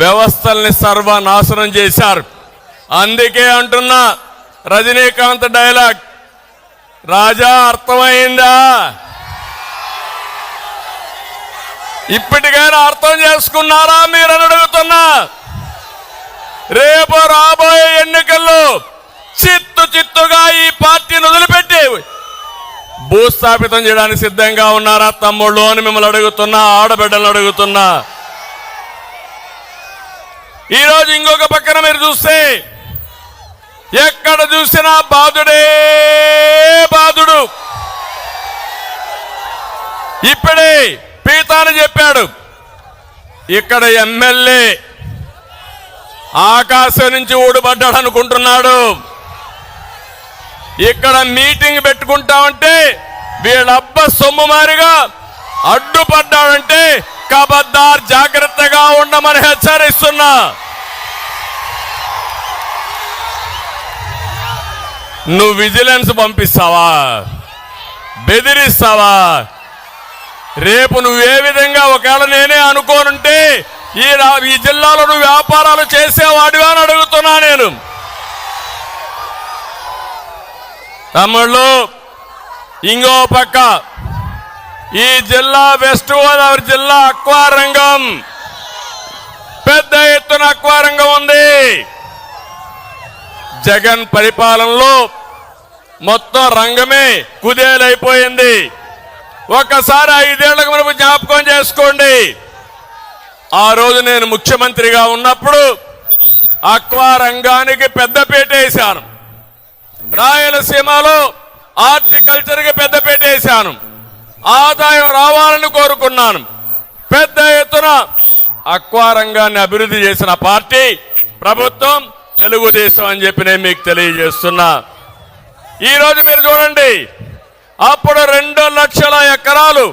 వ్యవస్థల్ని సర్వనాశనం చేశారు. అందుకే అంటున్నా రజనీకాంత్ డైలాగ్ రాజా అర్థమైందా? ఇప్పటికైనా అర్థం చేసుకున్నారా మీరు అని అడుగుతున్నా. రేపు రాబోయే ఎన్నికల్లో చిత్తు చిత్తుగా ఈ పార్టీని వదిలిపెట్టి భూస్థాపితం చేయడానికి సిద్ధంగా ఉన్నారా తమ్ముళ్ళు అని మిమ్మల్ని అడుగుతున్నా ఆడబిడ్డలను అడుగుతున్నా. ఈరోజు ఇంకొక పక్కన మీరు చూస్తే ఎక్కడ చూసినా బాధుడే బాధుడు. ఇప్పుడే పీతాని చెప్పాడు ఇక్కడ ఎమ్మెల్యే ఆకాశం నుంచి ఊడిపడ్డాడు అనుకుంటున్నాడు. ఇక్కడ మీటింగ్ పెట్టుకుంటామంటే వీళ్ళబ్బ సొమ్ము మారిగా అడ్డుపడ్డాడంటే కబద్దార్ జాగ్రత్తగా ఉండమని హెచ్చరిస్తున్నా. నువ్వు విజిలెన్స్ పంపిస్తావా? బెదిరిస్తావా? రేపు నువ్వు ఏ విధంగా ఒకవేళ నేనే అనుకోనుంటే ఈ ఈ జిల్లాలో నువ్వు వ్యాపారాలు చేసేవాడివా అని అడుగుతున్నా నేను. తమ్ముళ్ళు ఇంకో పక్క ఈ జిల్లా వెస్ట్ గోదావరి జిల్లా అక్వా రంగం పెద్ద ఎత్తున అక్వా రంగం ఉంది జగన్ పరిపాలనలో మొత్తం రంగమే కుదేలైపోయింది. ఒక్కసారి ఐదేళ్ళకు మనకు జ్ఞాపకం చేసుకోండి. ఆ రోజు నేను ముఖ్యమంత్రిగా ఉన్నప్పుడు అక్వా రంగానికి పెద్దపేట వేశాను. రాయలసీమలో హార్టికల్చర్కి పెద్దపేట వేశాను. ఆదాయం రావాలని కోరుకున్నాను. పెద్ద ఎత్తున అక్వా రంగాన్ని అభివృద్ధి చేసిన పార్టీ ప్రభుత్వం తెలుగుదేశం అని చెప్పి నేను మీకు తెలియజేస్తున్నా. ఈరోజు మీరు చూడండి అప్పుడు రెండు లక్షల ఎకరాలు